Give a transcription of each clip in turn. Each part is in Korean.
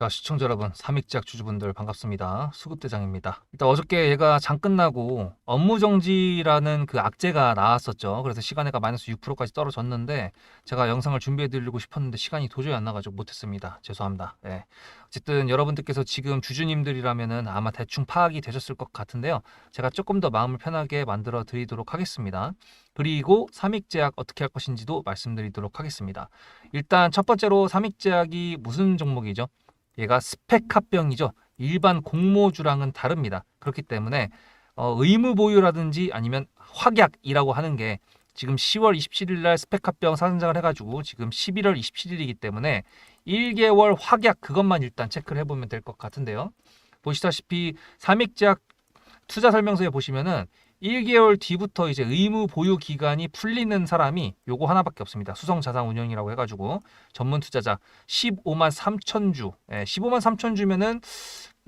자, 시청자 여러분, 삼익제약 주주분들 반갑습니다. 수급대장입니다. 일단 어저께 얘가 장 끝나고 업무정지라는 그 악재가 나왔었죠. 그래서 시간에가 마이너스 6%까지 떨어졌는데 제가 영상을 준비해 드리고 싶었는데 시간이 도저히 안 나가지고 못했습니다. 죄송합니다. 예. 어쨌든 여러분들께서 지금 주주님들이라면은 아마 대충 파악이 되셨을 것 같은데요. 제가 조금 더 마음을 편하게 만들어 드리도록 하겠습니다. 그리고 삼익제약 어떻게 할 것인지도 말씀드리도록 하겠습니다. 일단 첫 번째로 삼익제약이 무슨 종목이죠? 얘가 스펙합병이죠. 일반 공모주랑은 다릅니다. 그렇기 때문에 어, 의무 보유라든지 아니면 확약이라고 하는 게 지금 10월 27일 날 스펙합병 상장을 해가지고 지금 11월 27일이기 때문에 1개월 확약 그것만 일단 체크를 해보면 될 것 같은데요. 보시다시피 삼익제약 투자 설명서에 보시면은 1개월 뒤부터 이제 의무 보유 기간이 풀리는 사람이 요거 하나밖에 없습니다. 수성 자산 운용이라고 해가지고 전문 투자자 15만 3천 주. 예, 15만 3천 주면은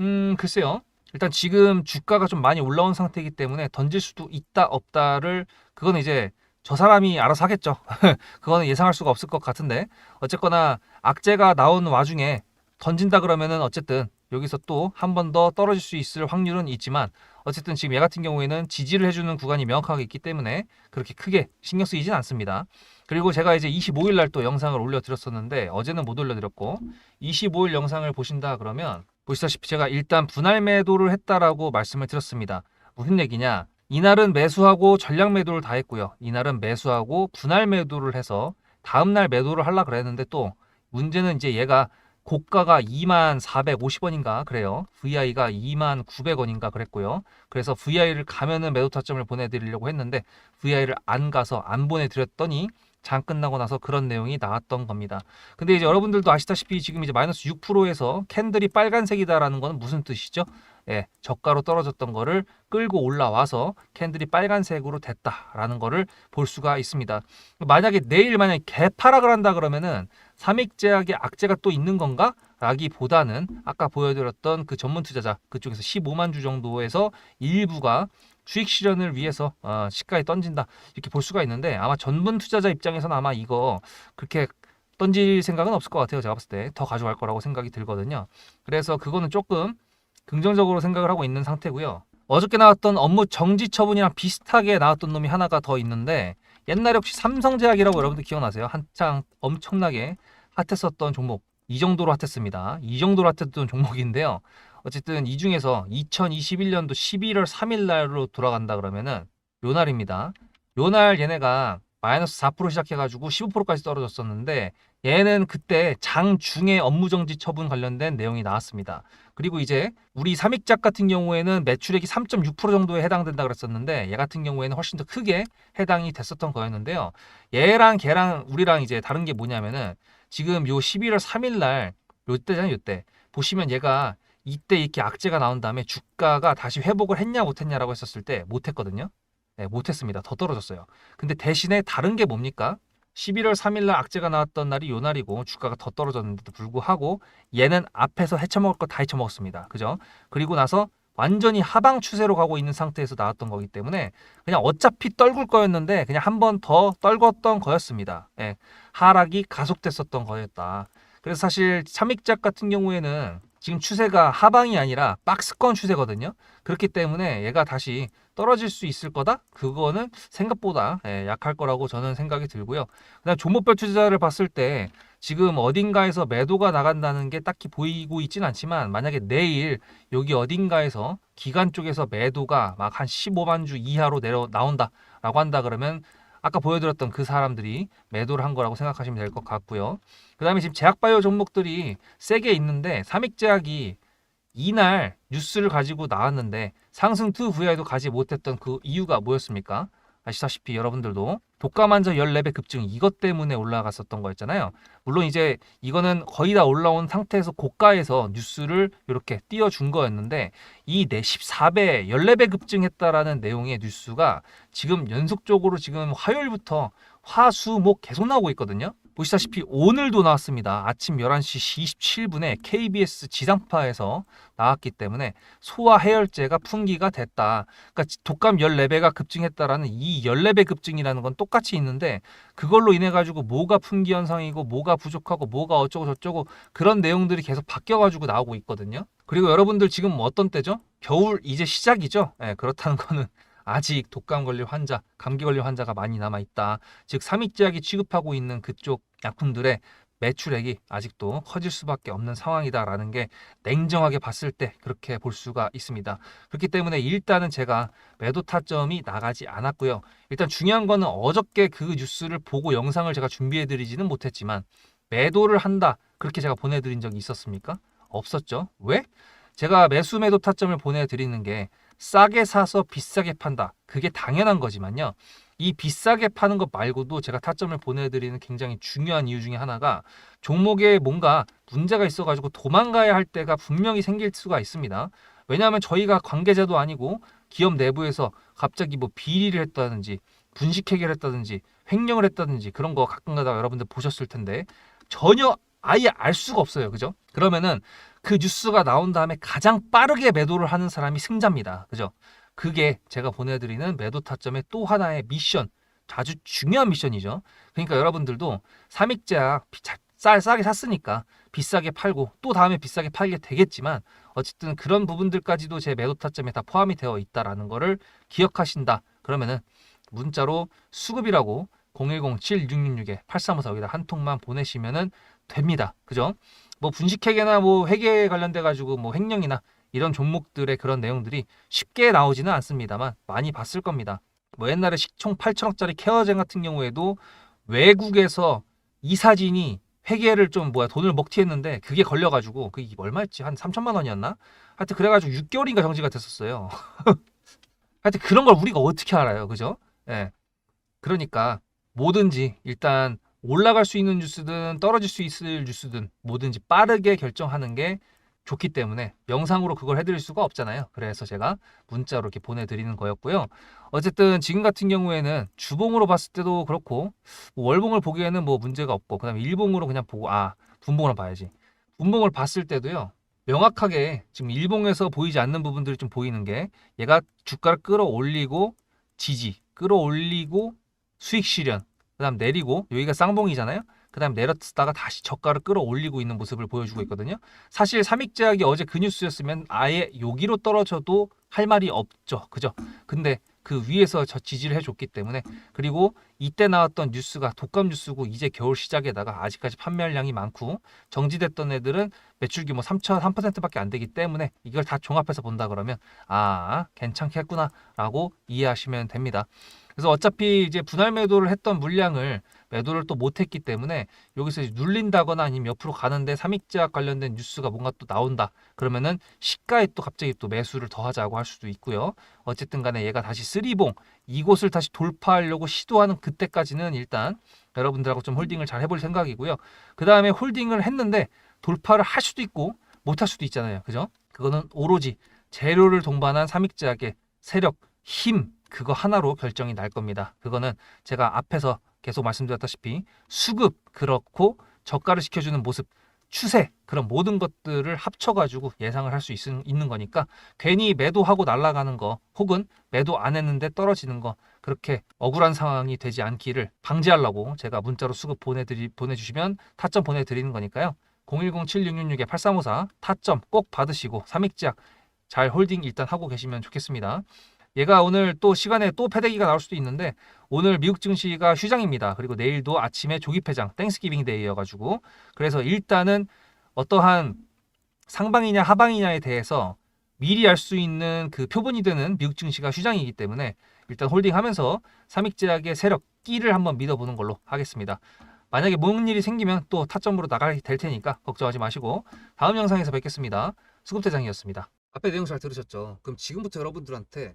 음 글쎄요. 일단 지금 주가가 좀 많이 올라온 상태이기 때문에 던질 수도 있다 없다를 그거는 이제 저 사람이 알아서 하겠죠. 그거는 예상할 수가 없을 것 같은데 어쨌거나 악재가 나온 와중에 던진다 그러면은 어쨌든 여기서 또 한 번 더 떨어질 수 있을 확률은 있지만 어쨌든 지금 얘 같은 경우에는 지지를 해주는 구간이 명확하게 있기 때문에 그렇게 크게 신경 쓰이진 않습니다. 그리고 제가 이제 25일 날 또 영상을 올려드렸었는데 어제는 못 올려드렸고 25일 영상을 보신다 그러면 보시다시피 제가 일단 분할 매도를 했다라고 말씀을 드렸습니다. 무슨 얘기냐? 이날은 매수하고 전량 매도를 다 했고요. 이날은 매수하고 분할 매도를 해서 다음날 매도를 하려 그랬는데 또 문제는 이제 얘가 고가가 2만 450원인가 그래요. VI가 2만 900원인가 그랬고요. 그래서 VI를 가면은 매도 타점을 보내드리려고 했는데 VI를 안 가서 안 보내드렸더니 장 끝나고 나서 그런 내용이 나왔던 겁니다. 근데 이제 여러분들도 아시다시피 지금 이제 마이너스 6%에서 캔들이 빨간색이다라는 건 무슨 뜻이죠? 예, 저가로 떨어졌던 거를 끌고 올라와서 캔들이 빨간색으로 됐다라는 거를 볼 수가 있습니다. 만약에 내일 만약에 개파락을 한다 그러면은 삼익제약의 악재가 또 있는 건가? 라기보다는 아까 보여드렸던 그 전문 투자자 그쪽에서 15만 주 정도에서 일부가 주익 실현을 위해서 어, 시가에 던진다 이렇게 볼 수가 있는데 아마 전문 투자자 입장에서는 아마 이거 그렇게 던질 생각은 없을 것 같아요. 제가 봤을 때 더 가져갈 거라고 생각이 들거든요. 그래서 그거는 조금 긍정적으로 생각을 하고 있는 상태고요. 어저께 나왔던 업무 정지 처분이랑 비슷하게 나왔던 놈이 하나가 더 있는데 옛날에 혹시 삼성제약이라고 여러분들 기억나세요? 한창 엄청나게 핫했었던 종목 이 정도로 핫했습니다. 이 정도로 핫했던 종목인데요. 어쨌든 이 중에서 2021년도 11월 3일 날로 돌아간다 그러면은 요 날입니다. 요 날 얘네가 마이너스 4% 시작해가지고 15%까지 떨어졌었는데 얘는 그때 장 중에 업무정지 처분 관련된 내용이 나왔습니다. 그리고 이제 우리 삼익작 같은 경우에는 매출액이 3.6% 정도에 해당된다 그랬었는데 얘 같은 경우에는 훨씬 더 크게 해당이 됐었던 거였는데요. 얘랑 걔랑 우리랑 이제 다른 게 뭐냐면은 지금 요 11월 3일 날 요때잖아요, 요때. 보시면 얘가 이때 이렇게 악재가 나온 다음에 주가가 다시 회복을 했냐 못했냐라고 했었을 때 못했거든요. 네, 못했습니다. 더 떨어졌어요. 근데 대신에 다른 게 뭡니까? 11월 3일 날 악재가 나왔던 날이 요 날이고 주가가 더 떨어졌는데도 불구하고 얘는 앞에서 헤쳐먹을 거 다 헤쳐먹었습니다. 그죠? 그리고 나서 완전히 하방 추세로 가고 있는 상태에서 나왔던 거기 때문에 그냥 어차피 떨굴 거였는데 그냥 한 번 더 떨궜던 거였습니다. 예, 하락이 가속됐었던 거였다. 그래서 사실 참익작 같은 경우에는 지금 추세가 하방이 아니라 박스권 추세거든요. 그렇기 때문에 얘가 다시 떨어질 수 있을 거다? 그거는 생각보다 예, 약할 거라고 저는 생각이 들고요. 그다음 종목별 투자를 봤을 때 지금 어딘가에서 매도가 나간다는 게 딱히 보이고 있진 않지만 만약에 내일 여기 어딘가에서 기관 쪽에서 매도가 막 한 15만 주 이하로 내려 나온다라고 한다 그러면 아까 보여드렸던 그 사람들이 매도를 한 거라고 생각하시면 될 것 같고요. 그 다음에 지금 제약바이오 종목들이 세게 있는데 삼익제약이 이날 뉴스를 가지고 나왔는데 상승 투 VI도 가지 못했던 그 이유가 뭐였습니까? 아시다시피 여러분들도 독감환자 14배 급증 이것 때문에 올라갔었던 거였잖아요. 물론 이제 이거는 거의 다 올라온 상태에서 고가에서 뉴스를 이렇게 띄워준 거였는데 이 14배, 14배 급증했다라는 내용의 뉴스가 지금 연속적으로 지금 화요일부터 화 수 목 계속 나오고 있거든요. 보시다시피 오늘도 나왔습니다. 아침 11시 27분에 KBS 지상파에서 나왔기 때문에 소화 해열제가 풍기가 됐다. 그러니까 독감 14배가 급증했다라는 이 14배 급증이라는 건 똑같이 있는데 그걸로 인해 가지고 뭐가 풍기 현상이고 뭐가 부족하고 뭐가 어쩌고 저쩌고 그런 내용들이 계속 바뀌어 가지고 나오고 있거든요. 그리고 여러분들 지금 어떤 때죠? 겨울 이제 시작이죠. 예, 그렇다는 거는 아직 독감 걸릴 환자, 감기 걸릴 환자가 많이 남아 있다. 즉 삼익제약이 취급하고 있는 그쪽 약품들의 매출액이 아직도 커질 수밖에 없는 상황이다라는 게 냉정하게 봤을 때 그렇게 볼 수가 있습니다. 그렇기 때문에 일단은 제가 매도 타점이 나가지 않았고요. 일단 중요한 거는 어저께 그 뉴스를 보고 영상을 제가 준비해 드리지는 못했지만 매도를 한다. 그렇게 제가 보내드린 적이 있었습니까? 없었죠. 왜? 제가 매수 매도 타점을 보내드리는 게 싸게 사서 비싸게 판다. 그게 당연한 거지만요. 이 비싸게 파는 것 말고도 제가 타점을 보내드리는 굉장히 중요한 이유 중에 하나가 종목에 뭔가 문제가 있어가지고 도망가야 할 때가 분명히 생길 수가 있습니다. 왜냐하면 저희가 관계자도 아니고 기업 내부에서 갑자기 뭐 비리를 했다든지 분식회계를 했다든지 횡령을 했다든지 그런 거 가끔가다 여러분들 보셨을 텐데 전혀 아예 알 수가 없어요. 그죠? 그러면은 그 뉴스가 나온 다음에 가장 빠르게 매도를 하는 사람이 승자입니다. 그죠? 그게 제가 보내드리는 매도 타점의 또 하나의 미션, 아주 중요한 미션이죠. 그러니까 여러분들도 삼익제약 싸, 싸게 샀으니까 비싸게 팔고 또 다음에 비싸게 팔게 되겠지만 어쨌든 그런 부분들까지도 제 매도 타점에 다 포함이 되어 있다라는 거를 기억하신다. 그러면은 문자로 수급이라고 010-7666-8354 여기다 한 통만 보내시면은 됩니다. 그죠? 뭐 분식회계나 뭐 회계 관련돼 가지고 뭐 횡령이나 이런 종목들의 그런 내용들이 쉽게 나오지는 않습니다만 많이 봤을 겁니다. 뭐 옛날에 시총 8천억짜리 케어젠 같은 경우에도 외국에서 이 사진이 회계를 좀 뭐야 돈을 먹튀했는데 그게 걸려가지고 그게 얼마였지 한 3천만 원이었나? 하여튼 그래가지고 6개월인가 정지가 됐었어요. 하여튼 그런 걸 우리가 어떻게 알아요, 그죠? 예. 그러니까 뭐든지 일단 올라갈 수 있는 뉴스든 떨어질 수 있을 뉴스든 뭐든지 빠르게 결정하는 게 좋기 때문에 영상으로 그걸 해드릴 수가 없잖아요. 그래서 제가 문자로 이렇게 보내드리는 거였고요. 어쨌든 지금 같은 경우에는 주봉으로 봤을 때도 그렇고 뭐 월봉을 보기에는 뭐 문제가 없고 그다음에 일봉으로 그냥 보고 아 분봉으로 봐야지. 분봉을 봤을 때도요. 명확하게 지금 일봉에서 보이지 않는 부분들이 좀 보이는 게 얘가 주가를 끌어올리고 지지, 끌어올리고 수익 실현, 그 다음 내리고 여기가 쌍봉이잖아요. 그 다음 내렸다가 다시 저가를 끌어올리고 있는 모습을 보여주고 있거든요. 사실 삼익제약이 어제 그 뉴스였으면 아예 여기로 떨어져도 할 말이 없죠. 그죠? 근데 그 위에서 저 지지를 해줬기 때문에 그리고 이때 나왔던 뉴스가 독감 뉴스고 이제 겨울 시작에다가 아직까지 판매량이 많고 정지됐던 애들은 매출 규모 3천 3%밖에 안 되기 때문에 이걸 다 종합해서 본다 그러면 아 괜찮겠구나라고 이해하시면 됩니다. 그래서 어차피 이제 분할 매도를 했던 물량을 매도를 또 못했기 때문에 여기서 눌린다거나 아니면 옆으로 가는데 삼익제약 관련된 뉴스가 뭔가 또 나온다. 그러면은 시가에 또 갑자기 또 매수를 더 하자고 할 수도 있고요. 어쨌든 간에 얘가 다시 쓰리봉 이곳을 다시 돌파하려고 시도하는 그때까지는 일단 여러분들하고 좀 홀딩을 잘 해볼 생각이고요. 그 다음에 홀딩을 했는데 돌파를 할 수도 있고 못할 수도 있잖아요. 그죠? 그거는 오로지 재료를 동반한 삼익제약의 세력 힘 그거 하나로 결정이 날 겁니다 그거는 제가 앞에서 계속 말씀드렸다시피 수급 그렇고 저가를 시켜주는 모습 추세 그런 모든 것들을 합쳐가지고 예상을 할 수 있는 거니까 괜히 매도하고 날아가는 거 혹은 매도 안 했는데 떨어지는 거 그렇게 억울한 상황이 되지 않기를 방지하려고 제가 문자로 수급 보내드리 보내주시면 타점 보내드리는 거니까요 010-7666-8354 타점 꼭 받으시고 삼익제약 잘 홀딩 일단 하고 계시면 좋겠습니다. 얘가 오늘 또 시간에 또 패대기가 나올 수도 있는데 오늘 미국 증시가 휴장입니다. 그리고 내일도 아침에 조기 폐장 땡스기빙 데이여가지고 그래서 일단은 어떠한 상방이냐 하방이냐에 대해서 미리 알 수 있는 그 표본이 되는 미국 증시가 휴장이기 때문에 일단 홀딩하면서 삼익제약의 세력 끼를 한번 믿어보는 걸로 하겠습니다. 만약에 뭔 일이 생기면 또 타점으로 나가게 될 테니까 걱정하지 마시고 다음 영상에서 뵙겠습니다. 수급대장이었습니다. 앞에 내용 잘 들으셨죠? 그럼 지금부터 여러분들한테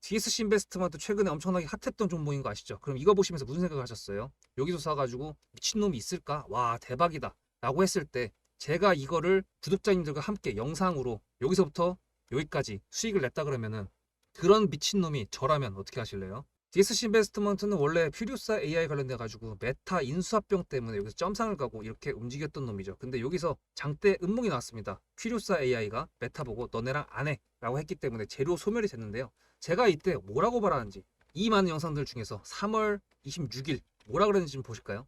DSC 인베스트먼트 최근에 엄청나게 핫했던 종목인 거 아시죠? 그럼 이거 보시면서 무슨 생각을 하셨어요? 여기서 사가지고 미친놈이 있을까? 와 대박이다 라고 했을 때 제가 이거를 구독자님들과 함께 영상으로 여기서부터 여기까지 수익을 냈다 그러면은 그런 미친놈이 저라면 어떻게 하실래요? DSC 인베스트먼트는 원래 퓨리오사 AI 관련돼 가지고 메타 인수합병 때문에 여기서 점상을 가고 이렇게 움직였던 놈이죠. 근데 여기서 장대 음몽이 나왔습니다. 퓨리오사 AI가 메타 보고 너네랑 안 해라고 했기 때문에 재료 소멸이 됐는데요. 제가 이때 뭐라고 말하는지 이 많은 영상들 중에서 3월 26일 뭐라 그랬는지 좀 보실까요?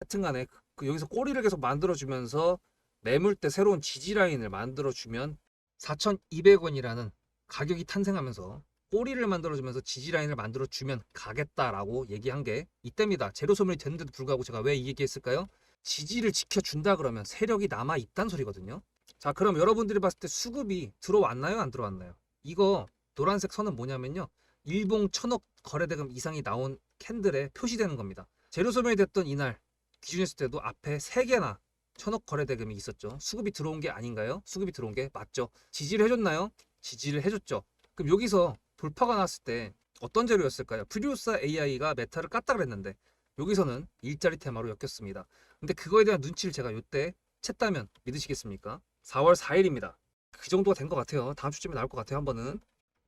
하여튼간에 그- 그 여기서 꼬리를 계속 만들어주면서 매물대 새로운 지지 라인을 만들어주면 4,200원이라는 가격이 탄생하면서 꼬리를 만들어주면서 지지 라인을 만들어주면 가겠다라고 얘기한 게 이때입니다. 제로 소멸이 됐는데도 불구하고 제가 왜 이 얘기했을까요? 지지를 지켜준다 그러면 세력이 남아 있단 소리거든요. 자, 그럼 여러분들이 봤을 때 수급이 들어왔나요? 안 들어왔나요? 이거 노란색 선은 뭐냐면요. 일봉 천억 거래대금 이상이 나온 캔들에 표시되는 겁니다. 재료 소멸이 됐던 이날 기준했을 때도 앞에 세개나 천억 거래대금이 있었죠. 수급이 들어온 게 아닌가요? 수급이 들어온 게 맞죠. 지지를 해줬나요? 지지를 해줬죠. 그럼 여기서 돌파가 났을 때 어떤 재료였을까요? 프리우사 AI가 메타를 깠다 그랬는데 여기서는 일자리 테마로 엮였습니다. 근데 그거에 대한 눈치를 제가 요때 챘다면 믿으시겠습니까? 4월 4일입니다. 그 정도가 된 것 같아요. 다음 주쯤에 나올 것 같아요. 한 번은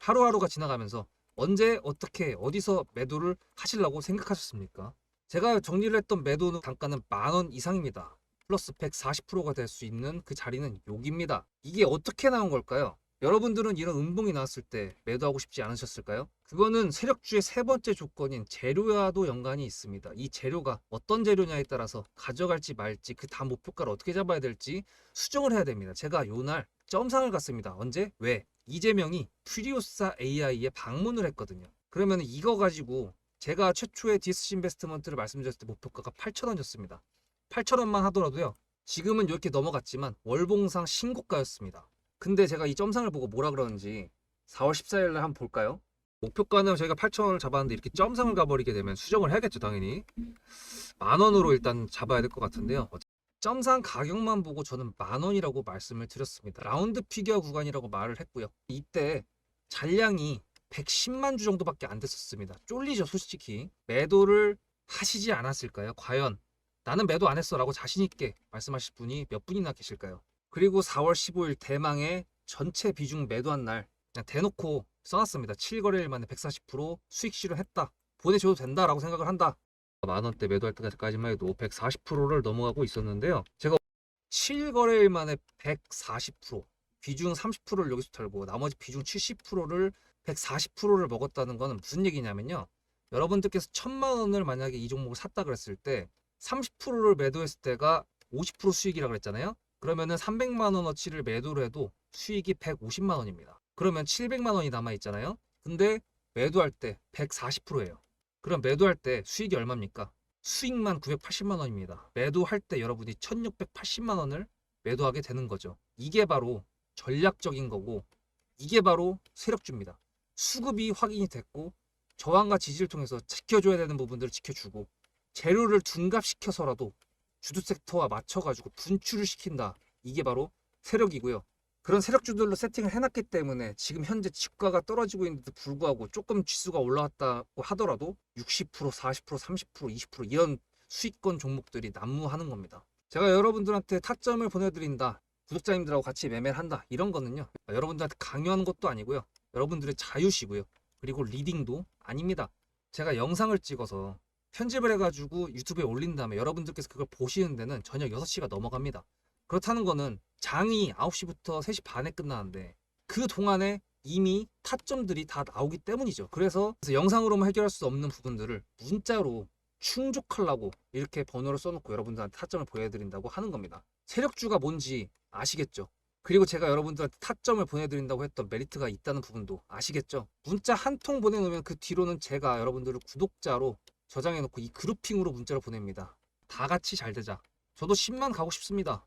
하루하루가 지나가면서 언제 어떻게 어디서 매도를 하시려고 생각하셨습니까? 제가 정리를 했던 매도 단가는 만 원 이상입니다. 플러스 140%가 될 수 있는 그 자리는 여기입니다. 이게 어떻게 나온 걸까요? 여러분들은 이런 음봉이 나왔을 때 매도하고 싶지 않으셨을까요? 그거는 세력주의 세 번째 조건인 재료와도 연관이 있습니다. 이 재료가 어떤 재료냐에 따라서 가져갈지 말지 그 다음 목표가를 어떻게 잡아야 될지 수정을 해야 됩니다. 제가 요날 점상을 갔습니다. 언제? 왜? 이재명이 퓨리오사 AI에 방문을 했거든요. 그러면 이거 가지고 제가 최초의 디스시 인베스트먼트를 말씀드렸을 때 목표가가 8,000원이었습니다. 8,000원만 하더라도요. 지금은 이렇게 넘어갔지만 월봉상 신고가였습니다. 근데 제가 이 점상을 보고 뭐라 그러는지 4월 14일 날 한번 볼까요? 목표가는 저희가 8,000원을 잡았는데 이렇게 점상을 가버리게 되면 수정을 해야겠죠, 당연히. 만 원으로 일단 잡아야 될 것 같은데요. 점상 가격만 보고 저는 만 원이라고 말씀을 드렸습니다. 라운드 피겨 구간이라고 말을 했고요. 이때 잔량이 110만 주 정도밖에 안 됐었습니다. 쫄리죠, 솔직히. 매도를 하시지 않았을까요? 과연 나는 매도 안 했어라고 자신 있게 말씀하실 분이 몇 분이나 계실까요? 그리고 4월 15일 대망의 전체 비중 매도한 날 그냥 대놓고 써놨습니다. 7거래일 만에 140% 수익 실현했다. 보내줘도 된다라고 생각을 한다. 만 원대 매도할 때까지만 해도 140%를 넘어가고 있었는데요. 제가 7거래일 만에 140% 비중 30%를 여기서 털고 나머지 비중 70%를 140%를 먹었다는 거는 무슨 얘기냐면요. 여러분들께서 천만 원을 만약에 이 종목을 샀다 그랬을 때 30%를 매도했을 때가 50% 수익이라고 그랬잖아요. 그러면은 300만 원어치를 매도를 해도 수익이 150만 원입니다. 그러면 700만 원이 남아 있잖아요. 근데 매도할 때 140%예요. 그럼 매도할 때 수익이 얼마입니까? 수익만 980만 원입니다. 매도할 때 여러분이 1680만 원을 매도하게 되는 거죠. 이게 바로 전략적인 거고 이게 바로 세력주입니다. 수급이 확인이 됐고 저항과 지지를 통해서 지켜줘야 되는 부분들을 지켜주고 재료를 둔갑시켜서라도 주도 섹터와 맞춰가지고 분출을 시킨다. 이게 바로 세력이고요. 그런 세력주들로 세팅을 해놨기 때문에 지금 현재 주가가 떨어지고 있는데도 불구하고 조금 지수가 올라왔다고 하더라도 60%, 40%, 30%, 20% 이런 수익권 종목들이 난무하는 겁니다. 제가 여러분들한테 타점을 보내드린다. 구독자님들하고 같이 매매를 한다. 이런 거는요. 여러분들한테 강요하는 것도 아니고요. 여러분들의 자유시고요. 그리고 리딩도 아닙니다. 제가 영상을 찍어서 편집을 해가지고 유튜브에 올린 다음에 여러분들께서 그걸 보시는 데는 저녁 6시가 넘어갑니다. 그렇다는 거는 장이 9시부터 3시 반에 끝나는데 그 동안에 이미 타점들이 다 나오기 때문이죠. 그래서 영상으로만 해결할 수 없는 부분들을 문자로 충족하려고 이렇게 번호를 써놓고 여러분들한테 타점을 보여드린다고 하는 겁니다. 세력주가 뭔지 아시겠죠? 그리고 제가 여러분들한테 타점을 보내드린다고 했던 메리트가 있다는 부분도 아시겠죠? 문자 한 통 보내놓으면 그 뒤로는 제가 여러분들을 구독자로 저장해놓고 이 그룹핑으로 문자를 보냅니다. 다 같이 잘 되자. 저도 10만 가고 싶습니다.